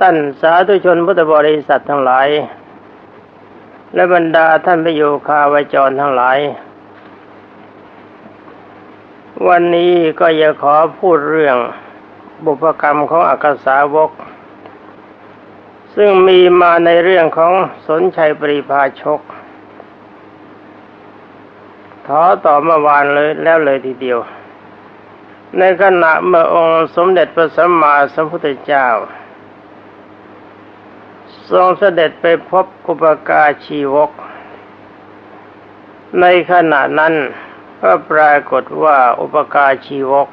ท่านสาธุชนพุทธบริษัททั้งหลาย และบรรดาท่านประโยคาวจรทั้งหลาย วันนี้ก็จะขอพูดเรื่องบุพกรรมของอักษาวก ซึ่งมีมาในเรื่องของสนชัยปริภาชกขอต่อเมื่อวานเลยแล้วเลยทีเดียว ในขณะเมื่อองค์สมเด็จพระสัมมาสัมพุทธเจ้า ทรงเสด็จไปพบกุปกาชีวก ในขณะนั้นก็ปรากฏว่าอุปกาชีวก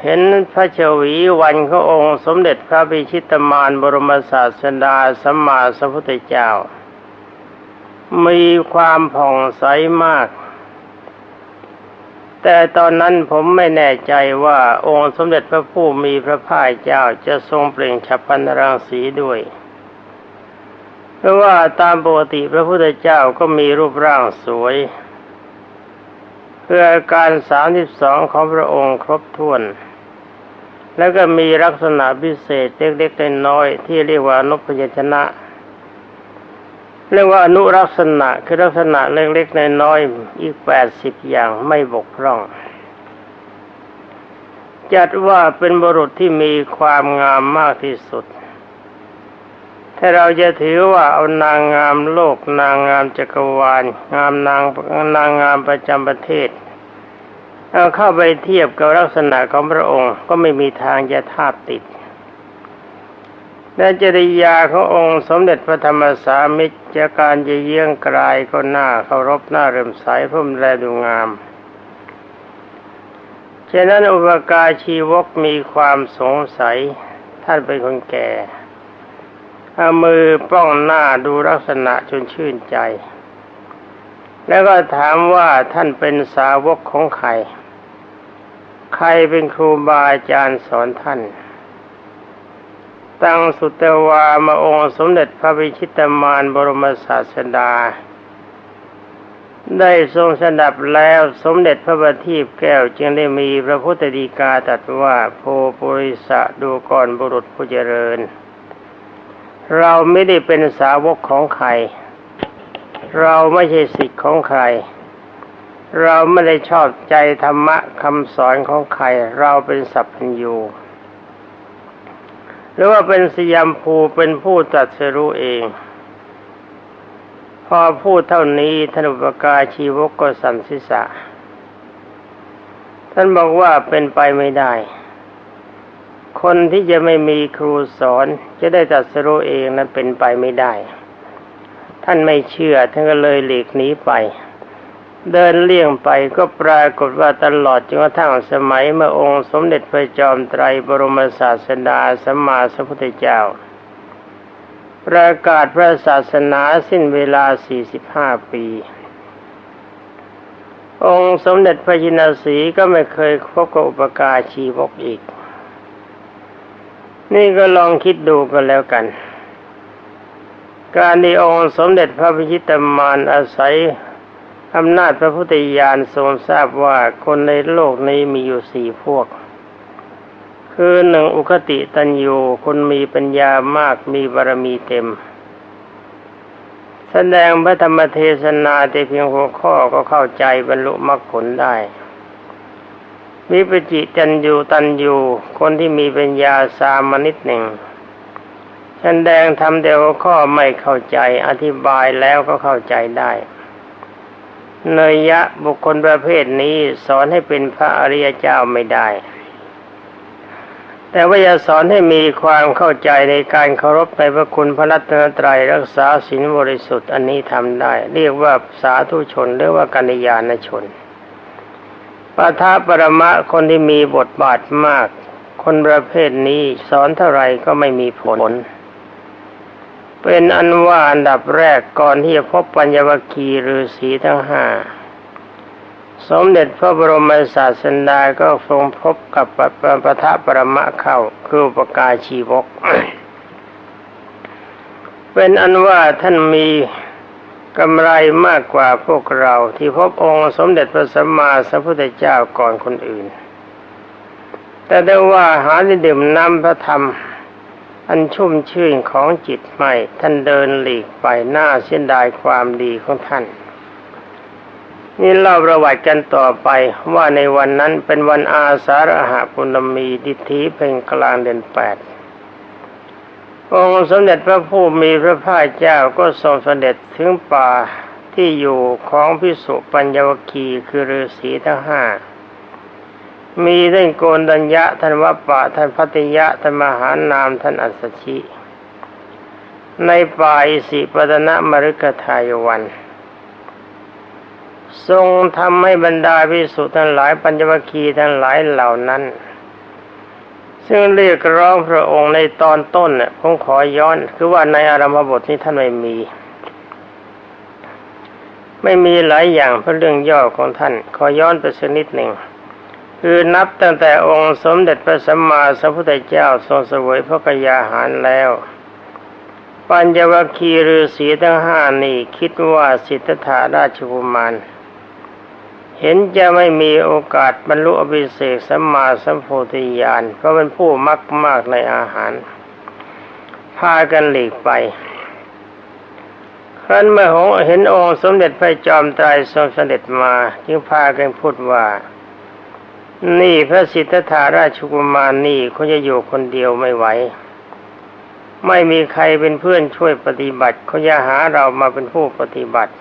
เห็นพระเฉวีวันขององค์สมเด็จพระบิชิตมานบรมศาสดาสัมมาสัมพุทธเจ้า มีความผ่องใสมาก แต่ตอนนั้นผมไม่แน่ใจว่าองค์สมเด็จพระผู้มีพระภาคเจ้าจะทรงเปล่งฉับพันรังสีด้วย เพราะว่าตามปกติพระพุทธเจ้าก็มีรูปร่างสวย เพื่อการสามสิบสองของพระองค์ครบถ้วน แล้วก็มีลักษณะพิเศษเล็กๆน้อยๆที่เรียกว่านุพยชนะ เรียกว่าอนุลักษณะคือลักษณะเล็กๆน้อยๆอีกแปดสิบอย่างไม่บกพร่องจัดว่าเป็นบุรุษที่มีความงามมากที่สุด ถ้าเราจะถือว่าเอานางงามโลก นางงามจักรวาล งามนางนางงามประจำประเทศเอาเข้าไปเทียบกับลักษณะของพระองค์ ก็ไม่มีทางจะทาบติดและจริยาขององค์สมเด็จพระธรรมสามิตรจากการจะเยี่ยงกลายก็หน้าเคารพหน้าเริ่มใสพุ่มแลดูงามฉะนั้นอุปการชีวกมีความสงสัยท่านเป็นคนแก่ เอามือป้องหน้าดูลักษณะจนชื่นใจ แล้วก็ถามว่าท่านเป็นสาวกของใคร ใครเป็นครูบาอาจารย์สอนท่าน ตั้งสุตวามาองค์สมเด็จพระวิชิตมานบรมศาสดา ได้ทรงสดับแล้วสมเด็จพระบัณฑิตแก้วจึงได้มีพระพุทธดีกาตรัสว่าโพปุริสะดูก่อนบุรุษผู้เจริญ เราไม่ได้เป็นสาวกของใคร เราไม่ใช่สิทธิ์ของใคร เราไม่ได้ชอบใจธรรมะคำสอนของใคร เราเป็นสัพพัญญูหรือว่าเป็นสยามภูเป็นผู้ตัดสรู้เอง พอพูดเท่านี้ท่านอุปกาชีวกก็สันสิษะท่านบอกว่าเป็นไปไม่ได้ คนที่จะไม่มีครูสอนจะได้ตรัสรู้เองนั้นเป็นไปไม่ได้ ท่านไม่เชื่อท่านก็เลยหลีกหนีไป เดินเลี่ยงไปก็ปรากฏว่าตลอดจนกระทั่งสมัยเมื่อองค์สมเด็จพระจอมไตรบรมศาสดาสัมมาสัมพุทธเจ้า ประกาศพระศาสนาสิ้นเวลา 45 ปีองค์สมเด็จพระจินสีก็ไม่เคยพบกับอุปการชีวกอีก นี่ก็ลองคิดดูกันแล้วกัน การที่องค์สมเด็จพระพิชิตมารอาศัยอำนาจพระพุทธญาณทรงทราบว่าคนในโลกนี้มีอยู่สี่พวก คือหนึ่งอุคติตันยูคนมีปัญญามากมีบารมีเต็ม แสดงพระธรรมเทศนาแต่เพียงหัวข้อก็เข้าใจบรรลุมรรคผลได้ มีปจิจันยูตันยูคนที่มีปัญญาสามนิดหนึ่งฉันแดงทำแต่หัวข้อไม่เข้าใจอธิบายแล้วก็เข้าใจได้ เนยยะบุคคลประเภทนี้สอนให้เป็นพระอริยเจ้าไม่ได้ แต่ว่าจะสอนให้มีความเข้าใจในการเคารพในพระคุณพระรัตนตรัยรักษาศีลบริสุทธิ์อันนี้ทำได้ เรียกว่าสาธุชนหรือว่ากัญญาณชน ปาทาปรมะคนที่มีบทบาทมาก คนประเภทนี้สอนเท่าไรก็ไม่มีผล เป็นอันว่าอันดับแรกก่อนที่จะพบปัญญวคีฤาษีทั้งห้าสมเด็จพระบรมศาสดาก็ทรงพบกับปปทะปรมะเข้าคืออุปการชีวก เป็นอันว่าท่านมี กำไรมากกว่าพวกเราที่พบองค์สมเด็จพระสัมมาสัมพุทธเจ้าก่อนคนอื่น แต่ได้ว่าหาได้ดื่มน้ำพระธรรม อันชุ่มชื่นของจิตใหม่ ท่านเดินหลีกไปหน้าเสียดายความดีของท่าน นี่เล่าประวัติกันต่อไปว่าในวันนั้นเป็นวันอาสาฬหะปุณมีดิถีเป็นกลางเดือนแปด องค์สมเด็จพระผู้มีพระภาคเจ้าก็ทรงสเสด็จถึงป่าที่อยู่ของพิสุปัญญวคีคือฤาษีทั้งห้า มีท่านโกนดัญญะท่านวัปปะท่านพัตยะท่านมหานามท่านอัสชิ ในป่าอิสิปตนะมฤคทายวัน ทรงทำให้บรรดาพิสุทั้งหลายปัญญวคีทั้งหลายเหล่านั้น ซึ่งเรียกร้องพระองค์ในตอนต้นเนี่ยผมขอย้อน คือว่าในอารัมภบทนี้ท่านไม่มี ไม่มีหลายอย่างเพราะเรื่องย่อของท่าน ขอย้อนไปสักนิดหนึ่งคือนับตั้งแต่องค์สมเด็จพระสัมมาสัมพุทธเจ้าทรงเสวยพระกยาหารแล้ว ปัญญวคีฤาษีทั้งห้านี่คิดว่าสิทธัตถาราชกุมาร เห็นจะไม่มีโอกาสบรรลุอภิเศกสัมมาสัมโพธิญาณเพราะเป็นผู้มักมากในอาหาร พากันหลีกไปครั้นเมื่อเห็นองค์สมเด็จพระจอมไตรทรงเสด็จมา จึงพากันพูดว่า นี่พระสิทธัตถาราชกุมารนี่คงจะอยู่คนเดียวไม่ไหว ไม่มีใครเป็นเพื่อนช่วยปฏิบัติเขาจะหาเรามาเป็นผู้ปฏิบัติ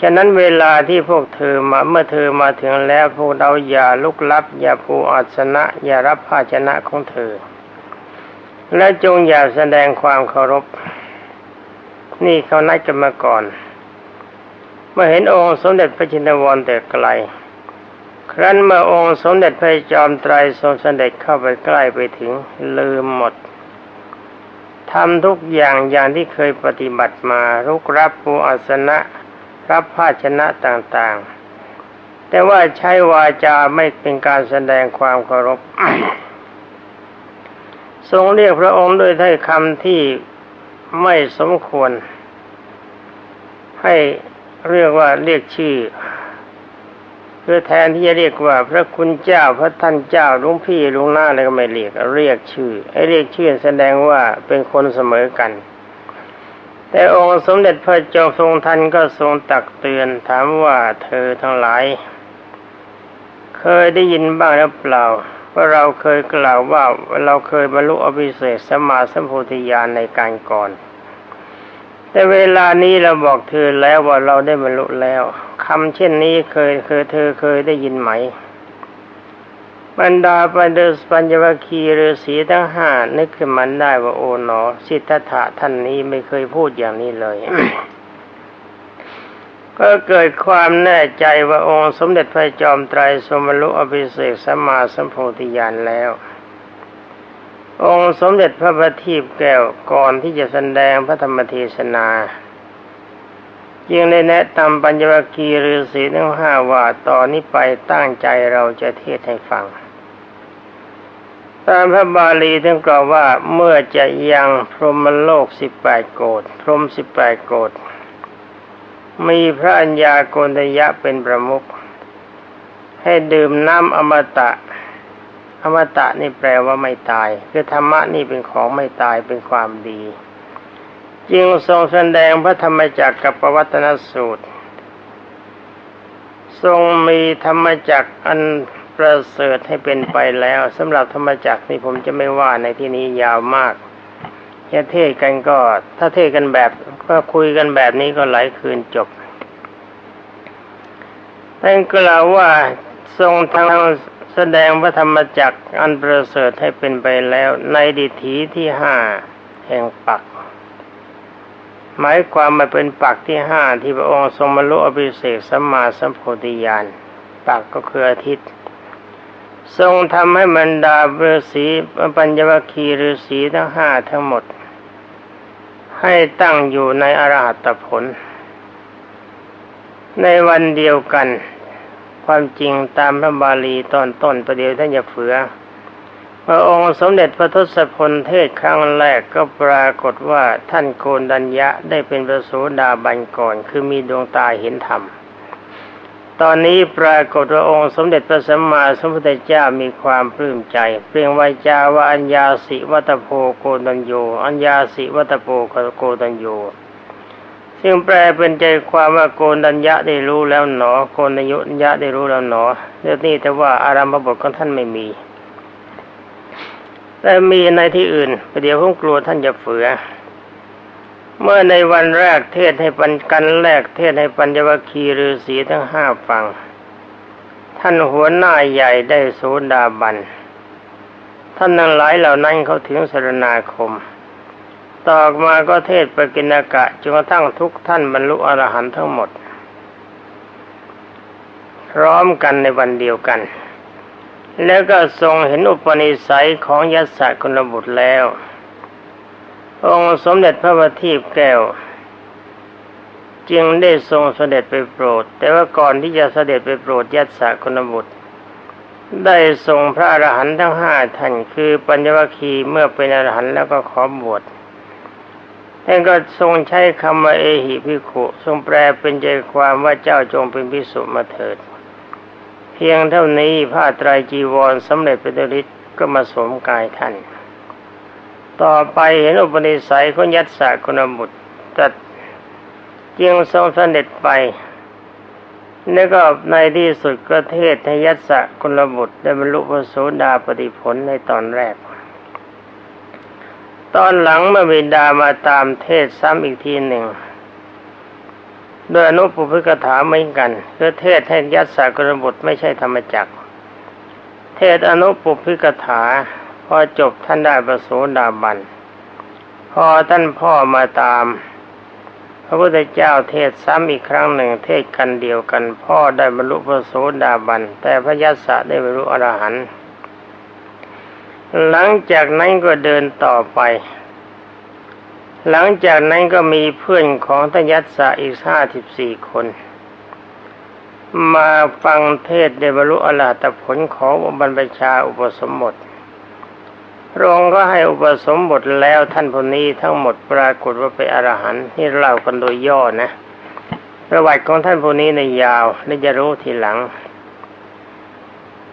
ฉะนั้นเวลาที่พวกเธอมาเมื่อเธอมาถึงแล้วพวกเราอย่าลุกลับ อย่าปูอัศนะ อย่ารับภาชนะของเธอ และจงอย่าแสดงความเคารพ นี่เขานัดกันมาก่อน เมื่อเห็นองค์สมเด็จพระจินวรแต่ไกล ครั้นเมื่อองค์สมเด็จพระจอมไตรทรงเสด็จเข้าไปใกล้ไปถึงลืมหมดทำทุกอย่างอย่างที่เคยปฏิบัติมารุกรับปูอัสนะ รับภาชนะต่างๆ แต่ว่าใช้วาจาไม่เป็นการแสดงความเคารพ ทรงเรียกพระองค์ด้วยถ้อยคำที่ไม่สมควร ให้เรียกว่าเรียกชื่อเพื่อแทนที่จะเรียกว่าพระคุณเจ้าพระท่านเจ้าลุงพี่ลุงหน้าอะไรก็ไม่เรียก เรียกชื่อไอ้เรียกชื่อแสดงว่าเป็นคนเสมอกัน แต่องค์สมเด็จพระเจ้าทรงทันก็ทรงตักเตือนถามว่าเธอทั้งหลาย เคยได้ยินบ้างหรือเปล่าว่าเราเคยกล่าวว่าเราเคยบรรลุอภิเศษสมมาสัมโพธิญาณในการก่อน แต่เวลานี้เราบอกเธอแล้วว่าเราได้บรรลุแล้วคำเช่นนี้เคยเคยเธอเคยได้ยินไหม บรรดาปัญญปัญญวคีฤาษีทั้งห้านึกขึ้นมันได้ว่าโอ๋หนอ สิทธัตถะท่านนี้ไม่เคยพูดอย่างนี้เลย ก็เกิดความแน่ใจว่าองค์สมเด็จพระจอมไตรสมบรรลุอภิเศกสัมมาสัมโพธิญาณแล้ว องค์สมเด็จพระบัณฑิตแก้วก่อนที่จะแสดงพระธรรมเทศนาจึงได้แนะนำปัญญวคีฤาษีทั้งห้าว่าตอนนี้ไปตั้งใจเราจะเทศให้ฟัง ตามพระบาลีท่านกล่าวว่าเมื่อจะยังพรหมโลกสิบแปดโกดพรหมสิบแปดโกดมีพระัญญาโกณฑยะเป็นประมุขให้ดื่มน้ำอมตะ อมตะนี่แปลว่าไม่ตาย คือธรรมะนี่เป็นของไม่ตายเป็นความดี จึงทรงแสดงพระธรรมจักรกับปวัตนสูตร ทรงมีธรรมจักรอัน ประเสริฐให้เป็นไปแล้วสำหรับธรรมจักรนี่ผมจะไม่ว่าในที่นี้ยาวมากจะเทศกันก็ ถ้าเทศกันแบบก็คุยกันแบบนี้ก็หลายคืนจบท่านกล่าวว่าทรงทางแสดงพระธรรมจักรอันประเสริฐให้เป็นไปแล้วในดิถีที่ห้าแห่งปัก หมายความมาเป็นปักที่ห้าที่พระองค์ทรงบรรลุอภิเศกสัมมาสัมโพธิญาณปักก็คืออาทิตย์ ทรงทำให้บรรดาฤาษีปัญญวคีฤาษีทั้งห้าทั้งหมด ให้ตั้งอยู่ในอรหัตผล ในวันเดียวกัน ความจริงตามพระบาลีตอนต้นประเดี๋ยวท่านจะเฟือพระองค์สมเด็จพระทศพลเทศครั้งแรกก็ปรากฏว่าท่านโกนดัญญะได้เป็นพระโสดาบันก่อน คือมีดวงตาเห็นธรรม ตอนนี้ปรากฏว่าองค์สมเด็จพระสัมมาสัมพุทธเจ้ามีความปลื้มใจ เปลี่ยนวาจาว่าอัญญาสิวัตโพโกตัญโยอัญญาสิวัตโพโกตัญโยซึ่งแปลเป็นใจความว่าโกนัญญะได้รู้แล้วหนอ โกนัญญะได้รู้แล้วหนอเรื่องนี้แต่ว่าอารัมภบทของท่านไม่มี แต่มีในที่อื่นประเดี๋ยวผมกลัวท่านจะเฟือ เมื่อในวันแรกเทศให้ปันกันแรกเทศให้ปัญญวคีฤาษีทั้งห้าฟัง ท่านหัวหน้าใหญ่ได้โสดาบัน ท่านทั้งหลายเหล่านั้นเขาถึงสรณาคม ต่อมาก็เทศปกิณกะจนกระทั่งทุกท่านบรรลุอรหันต์ทั้งหมด พร้อมกันในวันเดียวกัน แล้วก็ทรงเห็นอุปนิสัยของยัสสะกุลบุตรแล้ว องค์สมเด็จพระบัณฑิตแก้ว จึงได้ทรงเสด็จไปโปรด แต่ว่าก่อนที่จะเสด็จไปโปรดยัสสะกุลบุตร ได้ทรงพระอรหันต์ทั้งห้าท่านคือปัญญวคีเมื่อเป็นอรหันต์แล้วก็ขอบวชท่านก็ทรงใช้คำว่าเอหิพิขุทรงแปลเป็นใจความว่าเจ้าจงเป็นพิสุมาเถิด เพียงเท่านี้ผ้าไตรจีวรสำเร็จเป็นฤทธิ์ก็มาสวมกายท่าน ต่อไปเห็นอุปนิสัยของยัตสะกุณบุตรตัดจึงทรงเสด็จไปแล้วก็ในที่สุดก็เทศให้ยัตสะกุลบุตรได้บรรลุพระโสดาปฏิผลในตอนแรก ตอนหลังเมื่อบิดามาตามเทศซ้ำอีกทีหนึ่งโดยอนุปุพิกถาเหมือนกันคือเทศให้ยัตสะกุลบุตรไม่ใช่ธรรมจักเทศอนุปุพิกถา พอจบท่านได้ประโสดาบัน พอท่านพ่อมาตาม พระพุทธเจ้าเทศซ้ำอีกครั้งหนึ่งเทศกันเดียวกัน พ่อได้บรรลุพระโสดาบัน แต่พระยัสสะได้บรรลุอรหันต์หลังจากนั้นก็เดินต่อไป หลังจากนั้นก็มีเพื่อนของทยัสสะอีกห้าสิบสี่คน มาฟังเทศได้บรรลุอรหัตผลของบรรพชาอุปสมบท พระองค์ก็ให้อุปสมบทแล้วท่านพวกนี้ทั้งหมดปรากฏว่าเป็นอรหันต์นี่เล่ากันโดยย่อนะ ประวัติของท่านพวกนี้ในยาวและจะรู้ทีหลัง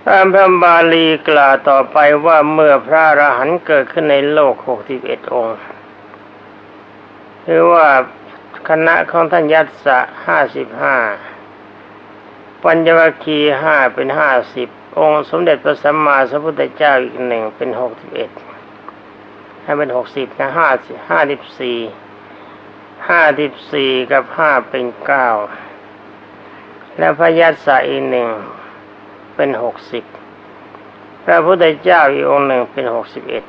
ตามพระบาลีกล่าวต่อไปว่าเมื่อพระอรหันต์เกิดขึ้นในโลกหกสิบเอ็ดองค์คือว่าคณะของท่านยัตสะห้าสิบห้าปัญญวคีห้าเป็นห้าสิบ องค์สมเด็จพระสัมมาสัมพุทธเจ้าอีกหนึ่งเป็นหกสิบเอ็ดให้เป็นหกสิบนะห้าห้าสิบสี่ห้าสิบสี่กับห้าเป็นเก้าและพระยัสสะอีกหนึ่งเป็นหกสิบพระพุทธเจ้าอีกองค์หนึ่งเป็นหกสิบเอ็ด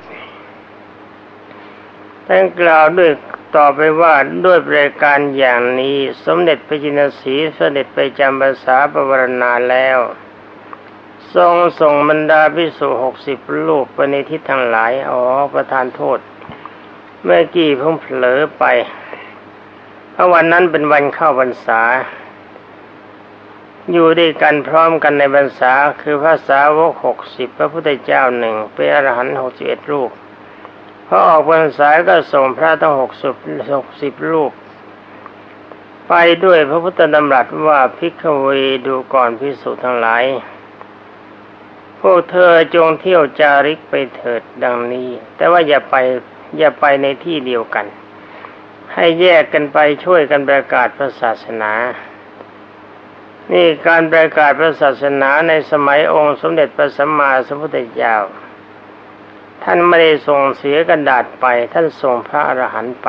ท่านกล่าวด้วยต่อไปว่าด้วยบริการอย่างนี้ สมเด็จพระจินสีเด็จไปจำภาษาปวารณาแล้ว ทรงส่งบรรดาพิสุหกสิบลูกไปในทิศทางหลาย อ๋อ ประทานโทษ เมื่อกี้เพิ่งเผลอไป เพราะวันนั้นเป็นวันเข้าพรรษา อยู่ด้วยกันพร้อมกันในพรรษา คือพระสาวกหกสิบพระพุทธเจ้าหนึ่งเป็นอรหันต์หกสิบเอ็ดลูกพอออกพรรษาก็ส่งพระตั้งหกสิบหกสิบรูปไปด้วยพระพุทธดำรัสว่าพิกเวดูก่อนพิสุทั้งหลาย พวกเธอจงเที่ยวจาริกไปเถิดดังนี้ แต่ว่าอย่าไปอย่าไปในที่เดียวกัน ให้แยกกันไปช่วยกันประกาศพระศาสนา นี่การประกาศพระศาสนาในสมัยองค์สมเด็จพระสัมมาสัมพุทธเจ้าท่านไม่ได้ส่งเสียกระดาษไป ท่านส่งพระอรหันต์ไป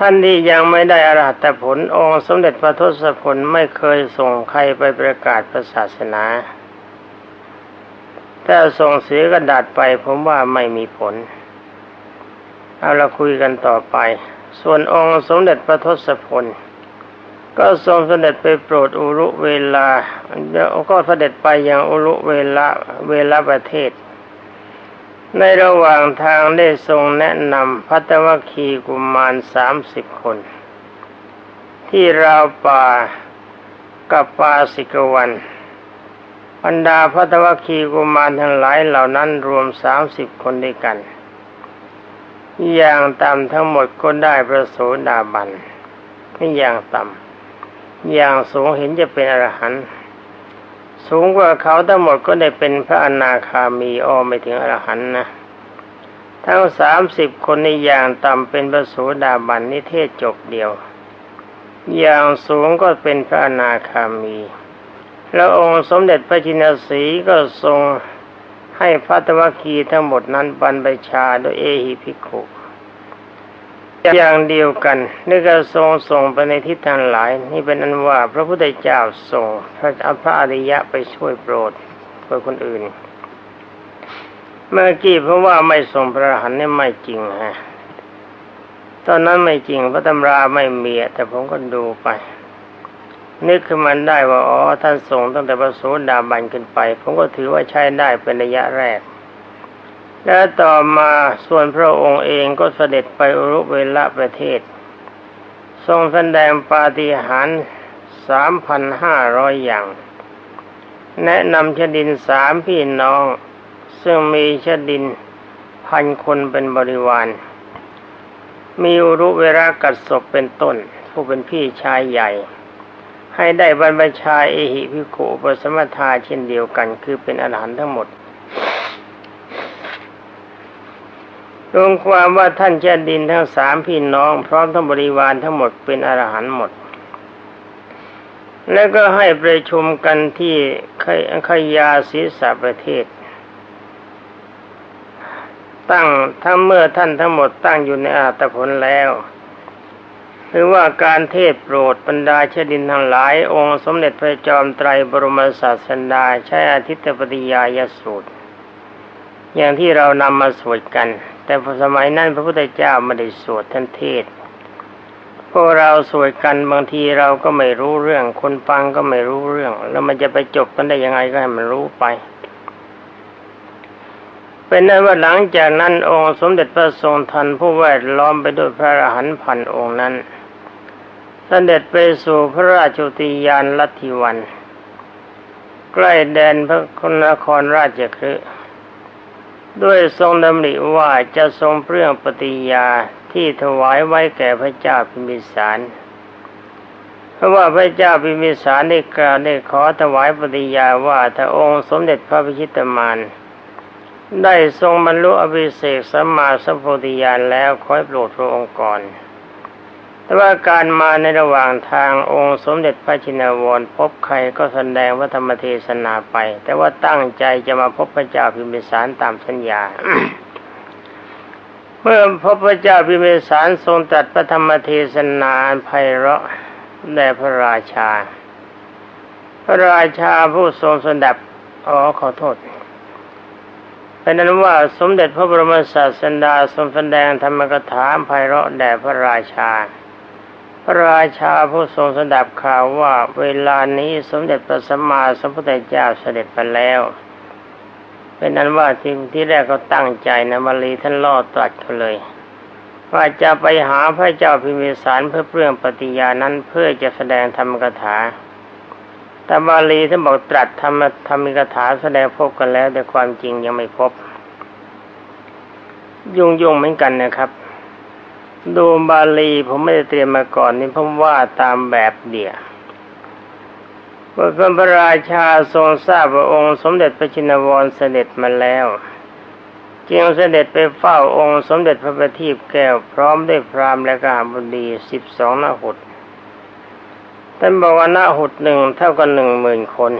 ท่านที่ยังไม่ได้อรหัตผลองค์สมเด็จพระทศพลไม่เคยส่งใครไปประกาศศาสนาถ้าส่งเสียกระดาษไปผมว่าไม่มีผล เอาเราคุยกันต่อไป ส่วนองค์สมเด็จพระทศพล ก็ทรงเสด็จไปโปรดอุรุเวลาแล้วก็เสด็จไปยังอุรุเวลาเวลาประเทศ ในระหว่างทางได้ทรงแนะนำพัตวคีกุมารสามสิบคน ที่ราวป่ากับปาสิกวันบรรดาพัตวคีกุมารทั้งหลายเหล่านั้นรวมสามสิบคนด้วยกัน อย่างต่ำทั้งหมดก็ได้พระโสดาบันนี่อย่างต่ำอย่างสูงเห็นจะเป็นอรหันต์ สูงกว่าเขาทั้งหมดก็ได้เป็นพระอนาคามีอ้อไม่ถึงอรหันนะ ทั้งสามสิบคนในอย่างต่ำเป็นพระโสดาบันนิเทศจบเดียว อย่างสูงก็เป็นพระอนาคามี แล้วองค์สมเด็จพระจินสีก็ทรงให้พระตวคีทั้งหมดนั้นบรรพชาโดยเอหิภิกขุ อย่างเดียวกันนี่ก็ทรงส่งไปในทิศทางหลาย นี่เป็นอันว่าพระพุทธเจ้าส่งพระพระอริยะไปช่วยโปรดเพื่อคนอื่น เมื่อกี้เพราะว่าไม่ส่งพระรหันนี่ไม่จริงฮะตอนนั้นไม่จริงพระตำราไม่มีแต่ผมก็ดูไปนึกขึ้นมันได้ว่าอ๋อท่านส่งตั้งแต่พระโสดาบันขึ้นไป ผมก็ถือว่าใช้ได้เป็นระยะแรก แล้วต่อมาส่วนพระองค์เองก็เสด็จไปอุรุเวละประเทศ ทรงแสดงปาฏิหาริย์สามพันห้าร้อยอย่าง แนะนำชดินสามพี่น้อง ซึ่งมีชดินพันคนเป็นบริวาร มีอุรุเวระกัดศพเป็นต้น ผู้เป็นพี่ชายใหญ่ ให้ได้บรรพชาเอหิพิโกปสมทาเช่นเดียวกัน คือเป็นอรหันต์ทั้งหมด รวมความว่าท่านเจดินทั้งสามพี่น้องพร้อมทั้งบริวารทั้งหมดเป็นอรหันต์หมด แล้วก็ให้ประชุมกันที่ขยาศีสาประเทศ ตั้งทั้งเมื่อท่านทั้งหมดตั้งอยู่ในอาตผลแล้วหรือว่าการเทศโปรดบรรดาชดินทั้งหลาย องค์สมเด็จพระจอมไตรบรมศาสดาใช้อาทิตยปฏิยายสูตร อย่างที่เรานำมาสวดกัน แต่สมัยนั้นพระพุทธเจ้าไม่ได้สวดท่านเทศพวกเราสวดกันบางทีเราก็ไม่รู้เรื่อง คนฟังก็ไม่รู้เรื่อง แล้วมันจะไปจบกันได้ยังไงก็ให้มันรู้ไป เป็นนั้นว่าหลังจากนั้นองค์สมเด็จพระทรงทันผู้แวดล้อมไปด้วยพระอรหันต์พันองค์นั้นสเสด็จไปสู่พระราชอุทยานลัทธิวัน ใกล้แดนพระนครราชคฤห์ ด้วยทรงดำริว่าจะทรงเปรื่องปฏิญาที่ถวายไว้แก่พระเจ้าพิมิสาร เพราะว่าพระเจ้าพิมิสารได้กล่าวได้ขอถวายปฏิญาว่าถ้าองค์สมเด็จพระพิชิตมารได้ทรงบรรลุอภิเศกสัมมาสัมโพธิญาณแล้วคอยโปรดพระองค์ก่อน แต่ว่าการมาในระหว่างทางองค์สมเด็จพระชินวรพบใครก็แสดงพระธรรมเทศนาไป แต่ว่าตั้งใจจะมาพบพระเจ้าพิมพิสารตามสัญญา เมื่อพบพระเจ้าพิมพิสารทรงตรัสพระธรรมเทศนาไพเราะแด่พระราชา พระราชาผู้ทรงสดับอ๋อขอโทษเป็นนั้นว่าสมเด็จพระบรมศาสดาทรงแสดงธรรมกถาไพเราะแด่พระราชา ระราชาผู้ทรงสดับข่าวว่าเวลานี้สมเด็จพระสัมมาสัมพุทธเจ้าเสด็จไปแล้ว เป็นนั้นว่าที่ที่แรกก็ตั้งใจนะมาลีท่านล่อตรัสเขาเลย ว่าจะไปหาพระเจ้าพิมพิสารเพื่อเปลื้องปฏิญานั้นเพื่อจะแสดงธรรมกถาแต่บาลีท่านบอกตรัสธรรมธรรมกถาแสดงพบกันแล้ว แต่ความจริงยังไม่พบ ยุ่งยุ่งเหมือนกันนะครับ ดูบาลีผมไม่ได้เตรียมมาก่อนนี่ผมว่าตามแบบเดียวว่าพระราชาทรงทราบว่าองค์สมเด็จพระชินวรเสด็จมาแล้วจึงเสด็จไปเฝ้าองค์สมเด็จพระประทีปแก้วพร้อมด้วยพราหมณ์และกาบดีสิบสองนาหุดท่านบอกว่าหน้าหุดหนึ่งเท่ากับหนึ่งหมื่นคน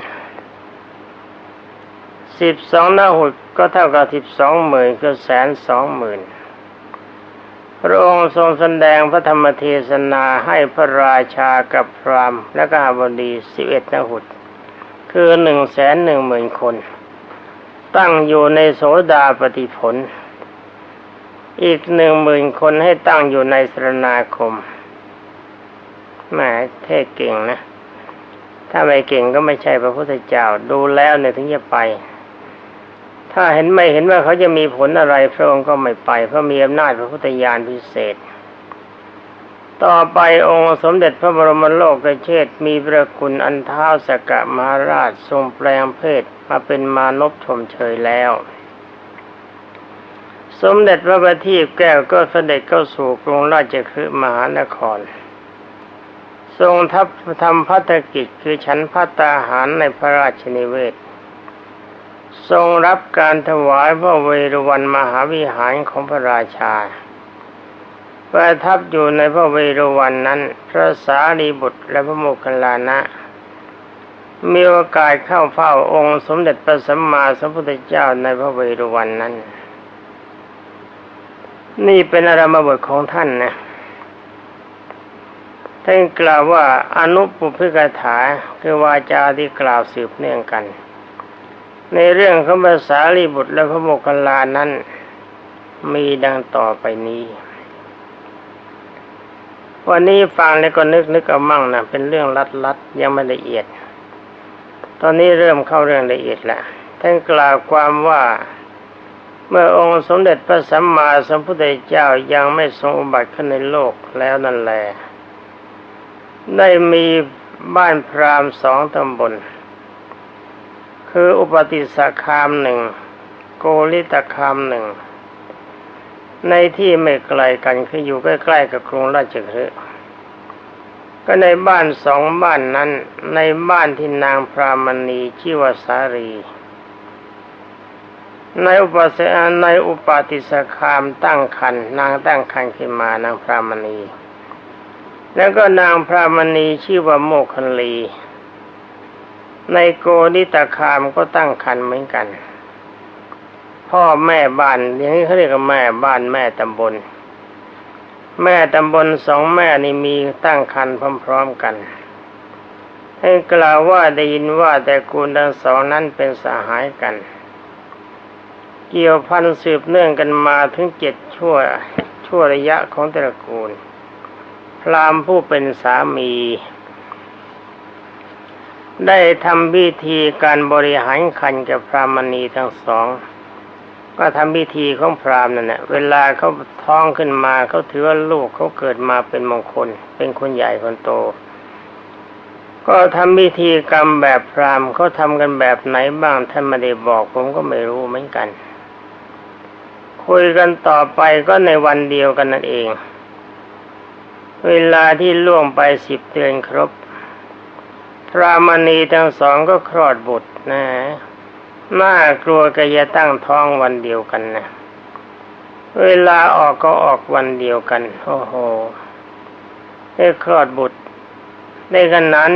สิบสองหน้าหุดก็เท่ากับสิบสองหมื่นก็แสนสองหมื่น พระองค์ทรงแสดงพระธรรมเทศนาให้พระราชากับพรามและก็บดีสิบเอ็ดนหุดคือหนึ่งแสนหนึ่งหมื่นคน ตั้งอยู่ในโสดาปฏิผล อีกหนึ่งหมื่นคนให้ตั้งอยู่ในสรณาคมแหมเทศเก่งนะ ถ้าไม่เก่งก็ไม่ใช่พระพุทธเจ้าดูแล้วเนี่ยถึงจะไป ถ้าเห็นไม่เห็นว่าเขาจะมีผลอะไรพระองค์ก็ไม่ไปเพราะมีอำนาจพระพุทธญาณพิเศษ ต่อไปองค์สมเด็จพระบรมโลกเชษมีพระคุณอันเท้าสกกะมหาราชทรงแปลงเพศมาเป็นมานพชมเชยแล้ว สมเด็จพระบัณฑิตแก้วก็เสด็จเข้าสู่กรุงราชคฤห์มหานครทรงทัพทำพัฒกิจคือฉันพัตตาหารในพระราชนิเวศ ทรงรับการถวายพระเวรุวันมหาวิหารของพระราชา ประทับอยู่ในพระเวรุวันนั้น พระสารีบุตรและพระโมคคัลลานะมีโอกาสเข้าเฝ้าองค์สมเด็จพระสัมมาสัมพุทธเจ้าในพระเวรุวันนั้น นี่เป็นอารมบทของท่านนะท่านกล่าวว่าอนุปุพิกถาคือวาจาที่กล่าวสืบเนื่องกัน ในเรื่องของภาษาลีบุตรและพระโมคคัลลานั้น มีดังต่อไปนี้ วันนี้ฟังแล้วก็นึกนึกเอามั่งนะเป็นเรื่องลัดลัดยังไม่ละเอียด ตอนนี้เริ่มเข้าเรื่องละเอียดแล้วท่านกล่าวความว่าเมื่อองค์สมเด็จพระสัมมาสัมพุทธเจ้ายังไม่ทรงอุบัติขึ้นในโลกแล้วนั่นแหละได้มีบ้านพราหมณ์สองตำบล คืออุปติสคามหนึ่งโกริตคามหนึ่งในที่ไม่ไกลกันคืออยู่ใกล้ๆกับกรุงราชคฤห์ก็ในบ้านสองบ้านนั้น ในบ้านที่นางพรามณีชื่อว่าสารีในอุปสในอุปาติสคามตั้งคันนางตั้งคันขึ้นมานางพรามณี แล้วก็นางพรามณีชื่อว่าโมคคัลลี ในโกนิตาคามก็ตั้งคันเหมือนกัน พ่อแม่บ้านอย่างนี้เขาเรียกว่าแม่บ้านแม่ตำบล แม่ตำบลสองแม่นี่มีตั้งคันพร้อม ๆกัน ให้กล่าวว่าได้ยินว่าแต่กูลทั้งสองนั้นเป็นสหายกัน เกี่ยวพันสืบเนื่องกันมาถึงเจ็ดชั่วชั่วระยะของตระกูล พรามผู้เป็นสามี ได้ทำพิธีการบริหารคันกับพรามณีทั้งสอง ก็ทำพิธีของพรามนั่นแหละเวลาเขาท้องขึ้นมาเขาถือว่าลูกเขาเกิดมาเป็นมงคล เป็นคนใหญ่คนโต ก็ทำพิธีกรรมแบบพรามเขาทำกันแบบไหนบ้างท่านไม่ได้บอก ผมก็ไม่รู้เหมือนกัน คุยกันต่อไปก็ในวันเดียวกันนั่นเอง เวลาที่ล่วงไปสิบเดือนครบ พระมณีทั้งสองก็คลอดบุตรนะน่ากลัวกจะตั้งท้องวันเดียวกันนะเวลาออกก็ออกวันเดียวกัน โอ้โหได้คลอดบุตรในกันนั้น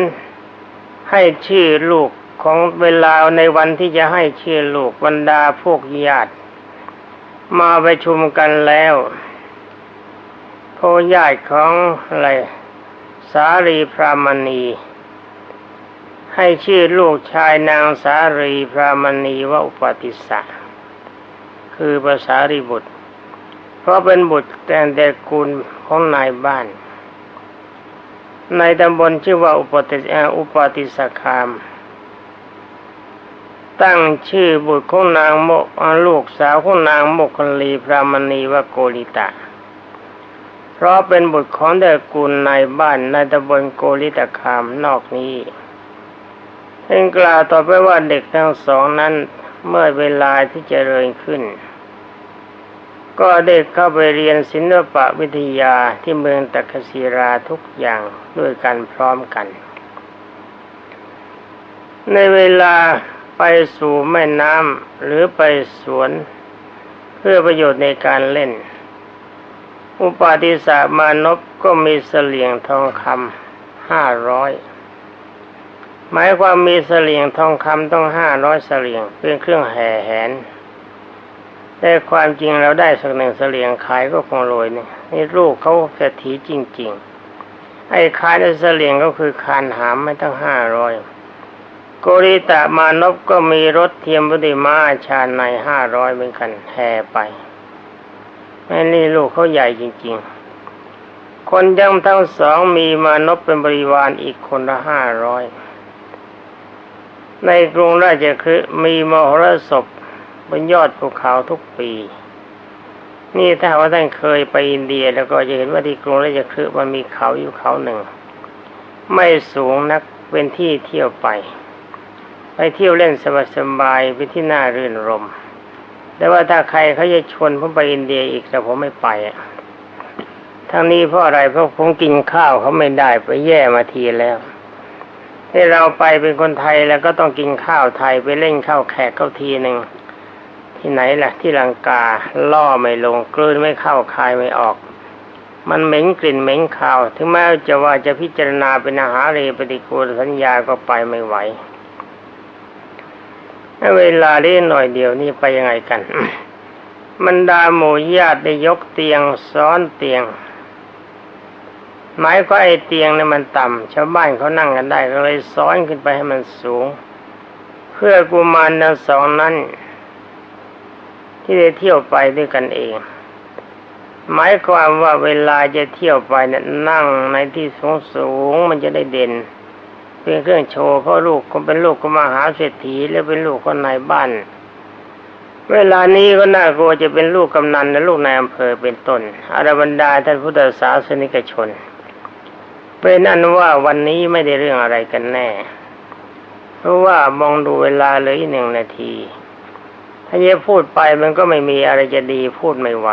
ให้ชื่อลูกของเวลาในวันที่จะให้ชื่อลูกบรรดาพวกญาติ มาประชุมกันแล้วพวกญาติของอะไรสารีพรามณี ให้ชื่อลูกชายนางสารีพรามณีว่าอุปติสสะคือภาษารีบุตร เพราะเป็นบุตรแต่งแต่กุลของนายบ้าน ในตำบลชื่อว่าอุปติเอ่ออุปติสคาม ตั้งชื่อบุตรของนางโมกอ่าลูกสาวของนางโมกคลีพรามณีว่าโกริตะ เพราะเป็นบุตรของแต่กุลนายบ้านในตำบลโกริตคามนอกนี้ เอ็งกล่าวต่อไปว่าเด็กทั้งสองนั้นเมื่อเวลาที่เจริญขึ้น ก็ได้เข้าไปเรียนศิลปะวิทยาที่เมืองตักศิราทุกอย่างด้วยกันพร้อมกัน ในเวลาไปสู่แม่น้ำหรือไปสวน เพื่อประโยชน์ในการเล่น อุปาติสามานพก็มีเสลียงทองคำห้าร้อย หมายความมีเสลียงทองคำต้องห้าร้อยเสลียง เป็นเครื่องแห่แหนแต่ความจริงเราได้สักหนึ่งเสลียงขายก็คงรวยเนี่ยนี่ลูกเขาเศรษฐีจริง ๆ ไอ้ขายในเสลียงก็คือคานหามไม่ตั้งห้าร้อยโกริตะมานพก็มีรถเทียมบุติมาชาในห้าร้อยเหมือนกันแห่ไปไอ้นี่ลูกเขาใหญ่จริง ๆ คนยังทั้งสองมีมานพเป็นบริวารอีกคนละห้าร้อย ในกรุงราชคฤห์มีมหรสพบนยอดภูเขาทุกปี นี่ถ้าว่าท่านเคยไปอินเดีย แล้วก็จะเห็นว่าที่กรุงราชคฤห์มันมีเขาอยู่เขาหนึ่ง ไม่สูงนักเป็นที่เที่ยวไป ไปเที่ยวเล่นสบายๆไปที่น่ารื่นรม แต่ว่าถ้าใครเขาจะชวนผมไปอินเดียอีกแต่ผมไม่ไปอะทั้งนี้เพราะอะไรเพราะผมกินข้าวเขาไม่ได้ไปแย่มาทีแล้ว ที่เราไปเป็นคนไทยแล้วก็ต้องกินข้าวไทยไปเล่นข้าวแขกเข้าทีหนึ่งที่ไหนล่ะ ที่ลังกาล่อไม่ลงกลืนไม่เข้าคายไม่ออก มันเหม็นกลิ่นเหม็นข้าว ถึงแม้จะว่าจะพิจารณาเป็นอาหารเรปฏิกูลสัญญาก็ไปไม่ไหวเวลาเล่นหน่อยเดียวนี่ไปยังไงกันบรรดาหมู่ญาติได้ยกเตียงซ้อนเตียง หมายก็ไอเตียงเนี่ยมันต่ำชาวบ้านเขานั่งกันได้ก็เลยซ้อนขึ้นไปให้มันสูง เพื่อกุมารทั้งสองนั้น ที่ได้เที่ยวไปด้วยกันเอง หมายความว่าเวลาจะเที่ยวไปเนี่ยนั่งในที่สูงสูงๆมันจะได้เด่น เป็นเครื่องโชว์เพราะลูกก็เป็นลูกของมหาเศรษฐีและเป็นลูกคนในบ้าน เวลานี้ก็น่ากลัวจะเป็นลูกกำนันและลูกนายอำเภอเป็นต้นอารบรรดาท่านพุทธศาสนิกชน เป็นนั่นว่าวันนี้ไม่ได้เรื่องอะไรกันแน่ เพราะว่ามองดูเวลาเลยหนึ่งนาที ถ้าจะพูดไปมันก็ไม่มีอะไรจะดีพูดไม่ไหว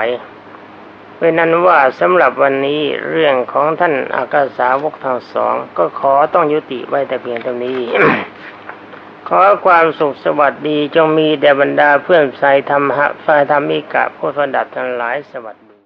เป็นนั้นว่าสำหรับวันนี้เรื่องของท่านอากาสาวกทั้งสองก็ขอต้องยุติไว้แต่เพียงเท่านี้ ขอความสุขสวัสดีจงมีแด่บรรดาเพื่อนสายธรรมะฝ่ายธรรมิกะผู้สดับทั้งหลายสวัสดี